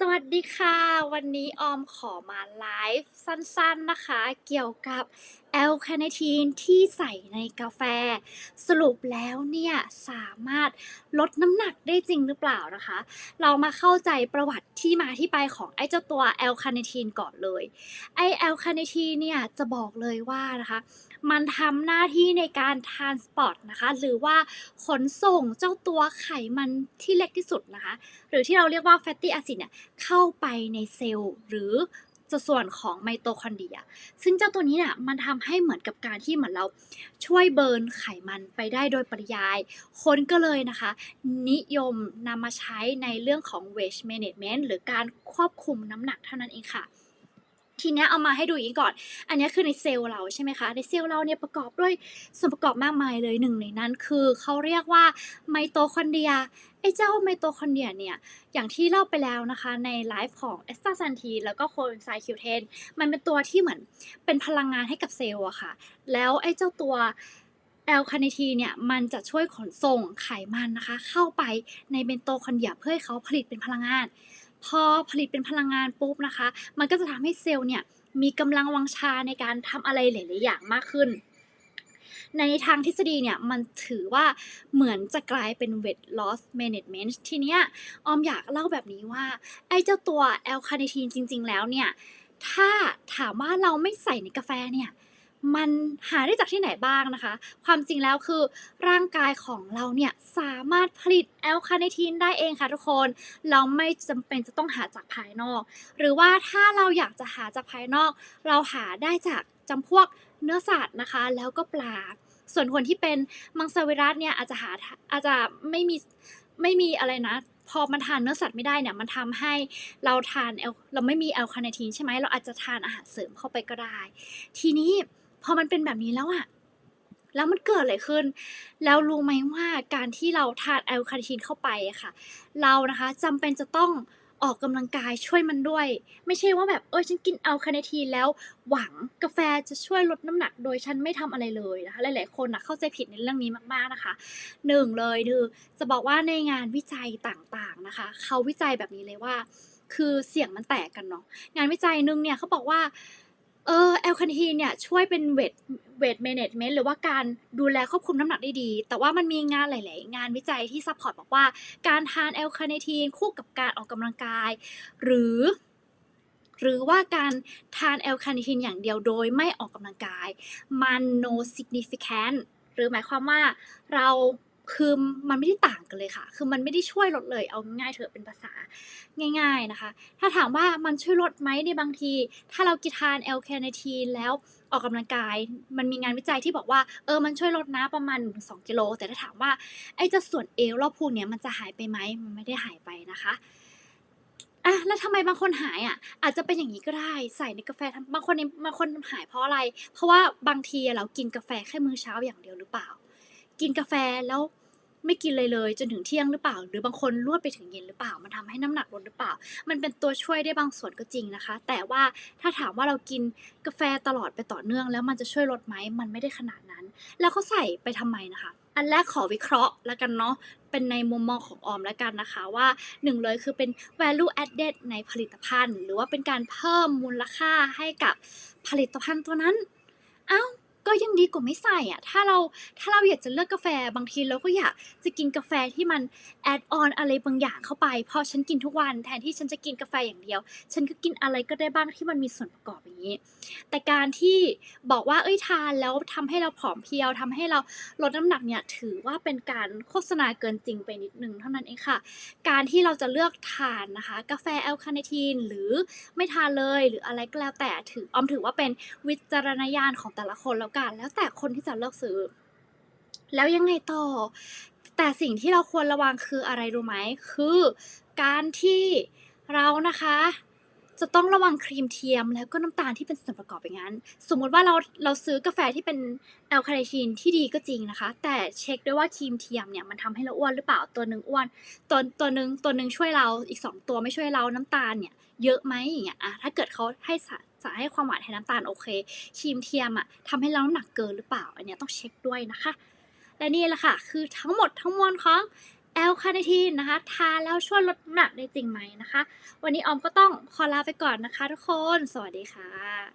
สวัสดีค่ะ วันนี้ออมขอมาไลฟ์สั้นๆนะคะ เกี่ยวกับ แอลคาเนทีนที่ใส่ในกาแฟ สรุปแล้วเนี่ยสามารถลดน้ำหนักได้จริงหรือเปล่านะคะ เรามาเข้าใจประวัติที่มาที่ไปของไอ้เจ้าตัวแอลคาเนทีนก่อนเลยไอแอลคาเนทีนเนี่ยจะบอกเลยว่านะคะมันทำหน้าที่ในการทานสปอร์ตนะคะ หรือว่าขนส่งเจ้าตัวไขมันที่เล็กที่สุดนะคะ หรือที่เราเรียกว่าแฟตตี้แอซิดเนี่ยเข้าไปในเซลล์หรือ จะส่วนของไมโตคอนเดีย ซึ่งเจ้าตัวนี้เนี่ยมันทำให้เหมือนกับการที่เหมือนเราช่วยเบิร์นไขมันไปได้โดยปริยาย คนก็เลยนะคะ นิยมนำมาใช้ในเรื่องของ weight management หรือการควบคุมน้ำหนักเท่านั้นเองค่ะ ทีเนี้ยเอามาให้ดูอย่างนี้ก่อน อันนี้คือในเซลล์เราใช่ไหมคะ ในเซลล์เราเนี่ยประกอบด้วยส่วนประกอบมากมายเลยหนึ่งในนั้นคือเขาเรียกว่าไมโตคอนเดรียไอ้เจ้าไมโตคอนเดรียเนี่ย อย่างที่เล่าไปแล้วนะคะในไลฟ์ของเอสตาซันทีแล้วก็โคเอนไซคิวเทนมันเป็นตัวที่เหมือนเป็นพลังงานให้กับเซลล์อะค่ะ แล้วไอ้เจ้าตัวแอลคาเนทีเนี่ยมันจะช่วยขนส่งไขมันนะคะ เข้าไปในเมนโตคอนเดียเพื่อให้เขาผลิตเป็นพลังงาน พอผลิตเป็นพลังงานปุ๊บนะคะ มันก็จะทำให้เซลล์เนี่ยมีกำลังวังชาในการทำอะไรหลาย ๆ อย่างมากขึ้น ในทางทฤษฎีเนี่ยมันถือว่าเหมือนจะกลายเป็น weight loss management ทีเนี้ยออมอยากเล่าแบบนี้ว่า ไอ้เจ้าตัวแอลคาเนทีนจริง ๆ แล้วเนี่ย ถ้าถามว่าเราไม่ใส่ในกาแฟเนี่ย มันหาได้จากที่ไหนบ้างนะคะ ความจริงแล้วคือร่างกายของเราเนี่ยสามารถผลิตแอลคาเนทีนได้เองค่ะทุกคน เราไม่จำเป็นจะต้องหาจากภายนอก หรือว่าถ้าเราอยากจะหาจากภายนอก เราหาได้จากจำพวกเนื้อสัตว์นะคะ แล้วก็ปลา ส่วนคนที่เป็นมังสวิรัตเนี่ยอาจจะหาอาจจะไม่มีไม่มีอะไรนะพอมันทานเนื้อสัตว์ไม่ได้เนี่ยมันทำให้เราทานแอลเราไม่มีแอลคาเนทีนใช่ไหมเราอาจจะทานอาหารเสริมเข้าไปก็ได้ ทีนี้ พอมันเป็นแบบนี้แล้วอะแล้วมันเกิดอะไรขึ้น แล้วรู้ไหมว่าการที่เราทานแอลคาเนทีนเข้าไปอะค่ะ เรานะคะจำเป็นจะต้องออกกำลังกายช่วยมันด้วย ไม่ใช่ว่าแบบเออฉันกินแอลคาเนทีนแล้วหวังกาแฟจะช่วยลดน้ำหนักโดยฉันไม่ทำอะไรเลยนะคะหลายๆคนนะเข้าใจผิดในเรื่องนี้มากๆนะคะหนึ่งเลยคือจะบอกว่าในงานวิจัยต่างๆนะคะ เขาวิจัยแบบนี้เลยว่า คือเสียงมันแตกกันเนาะงานวิจัยหนึ่งเนี่ยเขาบอกว่า เออแอลคานทีนเนี่ยช่วยเป็นเวทเวทแมネจเมนต์หรือว่าการดูแลควบคุมน้ำหนักได้ดี แต่ว่ามันมีงานหลาย ๆ งานวิจัยที่ซัพพอร์ตบอกว่า การทานแอลคาเนทีนคู่กับการออกกำลังกาย หรือ หรือว่าการทานแอลคาเนทีนอย่างเดียวโดยไม่ออกกำลังกาย มัน no significant หรือหมายความว่าเรา คือมันไม่ได้ต่างกันเลยค่ะ คือมันไม่ได้ช่วยลดเลย เอาง่ายๆเถอะเป็นภาษาง่าย ๆนะคะ ถ้าถามว่ามันช่วยลดไหมในบางที ถ้าเรากินทานแอลคเนทีนแล้วออกกำลังกาย มันมีงานวิจัยที่บอกว่า เออ มันช่วยลดนะประมาณ 2 กิโล แต่ถ้าถามว่าไอ้เจ้าส่วนเอวรอบพุงเนี่ยมันจะหายไปไหม มันไม่ได้หายไปนะคะอะแล้วทำไมบางคนหายอะ อาจจะเป็นอย่างนี้ก็ได้ ใส่ในกาแฟบางคนบางคนหายเพราะอะไร เพราะว่าบางทีเรากินกาแฟแค่มื้อเช้าอย่างเดียวหรือเปล่า กินกาแฟแล้วไม่กินเลยเลย จนถึงเที่ยงหรือเปล่า หรือบางคนลวดไปถึงเย็นหรือเปล่า มันทำให้น้ำหนักลดหรือเปล่า มันเป็นตัวช่วยได้บางส่วนก็จริงนะคะ แต่ว่าถ้าถามว่าเรากินกาแฟตลอดไปต่อเนื่อง แล้วมันจะช่วยลดไหมมันไม่ได้ขนาดนั้น แล้วเขาใส่ไปทำไมนะคะ อันแรกขอวิเคราะห์แล้วกันเนาะเป็นในมุมมองของออมแล้วกันนะคะว่าหนึ่งเลยคือเป็น value added ในผลิตภัณฑ์ หรือว่าเป็นการเพิ่มมูลค่าให้กับผลิตภัณฑ์ตัวนั้น เอ้า ก็ยังดีกว่าไม่ใส่อะถ้าเราถ้าเราอยากจะเลือกกาแฟบางทีเราก็อยากจะกินกาแฟที่มันแอดออนอะไรบางอย่างเข้าไป พอฉันกินทุกวันแทนที่ฉันจะกินกาแฟอย่างเดียว ฉันก็กินอะไรก็ได้บ้างที่มันมีส่วนประกอบอย่างนี้ แต่การที่บอกว่าเอ้ยทานแล้วทำให้เราผอมเพรียวทำให้เราลดน้ำหนักเนี่ยถือว่าเป็นการโฆษณาเกินจริงไปนิดนึงเท่านั้นเองค่ะ การที่เราจะเลือกทานนะคะ กาแฟแอลคาเนทีนหรือไม่ทานเลยหรืออะไรก็แล้วแต่ถือออมถือว่าเป็นวิจารณญาณของแต่ละคนแล้วกัน แล้วแต่คนที่จะเลือกซื้อ แล้วยังไงต่อ แต่สิ่งที่เราควรระวังคืออะไรรู้ไหม คือการที่เรานะคะ จะต้องระวังครีมเทียมแล้วก็น้ำตาลที่เป็นส่วนประกอบอย่างนั้น สมมุติว่าเราเราซื้อกาแฟที่เป็นแอลคาเนทีนที่ดีก็จริงนะคะ แต่เช็คด้วยว่าครีมเทียมเนี่ยมันทำให้เราอ้วนหรือเปล่าตัวหนึ่งอ้วนตัวตัวหนึ่งตัวหนึ่งช่วยเราอีกสองตัวไม่ช่วยเราน้ำตาลเนี่ยเยอะไหมอย่างเงี้ยอะถ้าเกิดเขาให้สารสารให้ความหวานให้น้ำตาลโอเคครีมเทียมอะทำให้เราน้ำหนักเกินหรือเปล่า อันเนี้ยต้องเช็คด้วยนะคะ และนี่แหละค่ะ คือทั้งหมดทั้งมวลของ แอลคาเนทีนนะคะ ทานแล้วช่วยลดน้ำหนักได้จริงไหมนะคะ วันนี้ออมก็ต้องขอลาไปก่อนนะคะทุกคน สวัสดีค่ะ